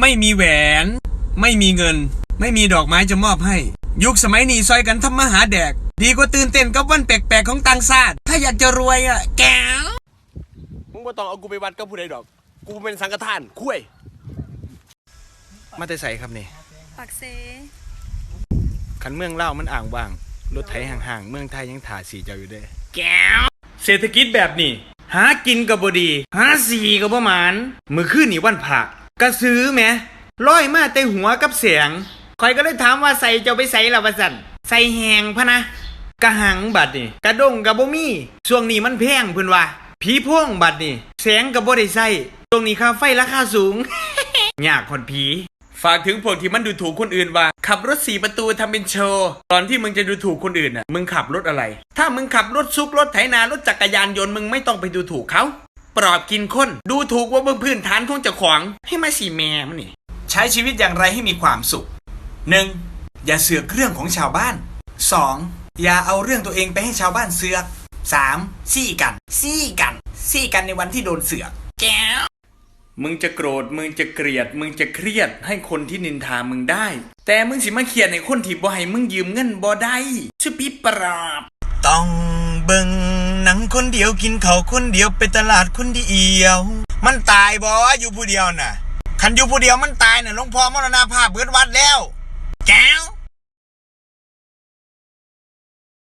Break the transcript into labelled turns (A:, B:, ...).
A: ไม่มีแหวน ไม่มีเงิน ไม่มีดอกไม้จะมอบให้ ยุคสมัยนี้ซอยกันทำมาหาแดก ดีกว่าตื่นเต้นกับวันแปลกๆของต่างชาติ ถ้าอยากจะรวยอะ แก้ว
B: มึงบ่ต้องเอากูไปวัดกับผู้ใดดอก กูเป็นสังฆทานคุ้ย
C: มาแต่ใส่ครับนี่
D: ปักเซ
C: คันเมืองเล่าวมันอ่างว่าง รถไถห่างๆ เมืองไทยยังถ่าสีเจ้าอยู่เด้อ
A: แก้ว
C: เศรษฐกิจแบบนี้ หากินกับบดี หาสีกับบ่หมานมือขึ้นนี่วันผัก กระซื้อแหมร้อยมาแต่หัวกับเสียงคอยก็เลยถามว่าใส่เจ้าไปใส่ละวะสันใส่แหงพะนะกระหังบัดนี่กระด้งกับบ่มีช่วงนี้มันแพงเพิ่นว่าผีพ่วงบัดนี่แสงกับบ่ได้ใส่ช่วงนี้ค่าไฟราคาสูงยากคนผีฝากถึงพวกที่มันดูถูกคนอื่นว่า ขับรถสี่ประตูทำเป็นโชว์ตอนที่มึงจะดูถูกคนอื่นน่ะมึงขับรถอะไร ถ้ามึงขับรถซุกรถไถนารถจักรยานยนต์มึงไม่ต้องไปดูถูกเขา ปลอบกินคนดูถูกว่าบนพื้นฐานของเจ้าของ ให้มาสีแม่มันนี่
A: ใช้ชีวิตอย่างไรให้มีความสุข 1. อย่าเสือกเรื่องของชาวบ้าน 2. อย่าเอาเรื่องตัวเองไปให้ชาวบ้านเสือก 3. ซี่กัน ซี่กัน ซี่กันในวันที่โดนเสือก แก้ว
C: มึงจะโกรธ มึงจะเกลียด มึงจะเครียดให้คนที่นินทามึงได้ แต่มึงสิมาเครียดในคนที่บ่ให้มึงยืมเงินบ่ได้ชื่อพี่ปราบ
A: ต้องเบิ่งห นังคนเดียวกินเขาคนเดียวไปตลาดคนเดียว มันตายบ่อยู่ผู้เดียวน่ะคันอยู่ผู้เดียวมันตายน่ะหลวงพ่อมรณภาพเบิดวัดแล้วแก้ว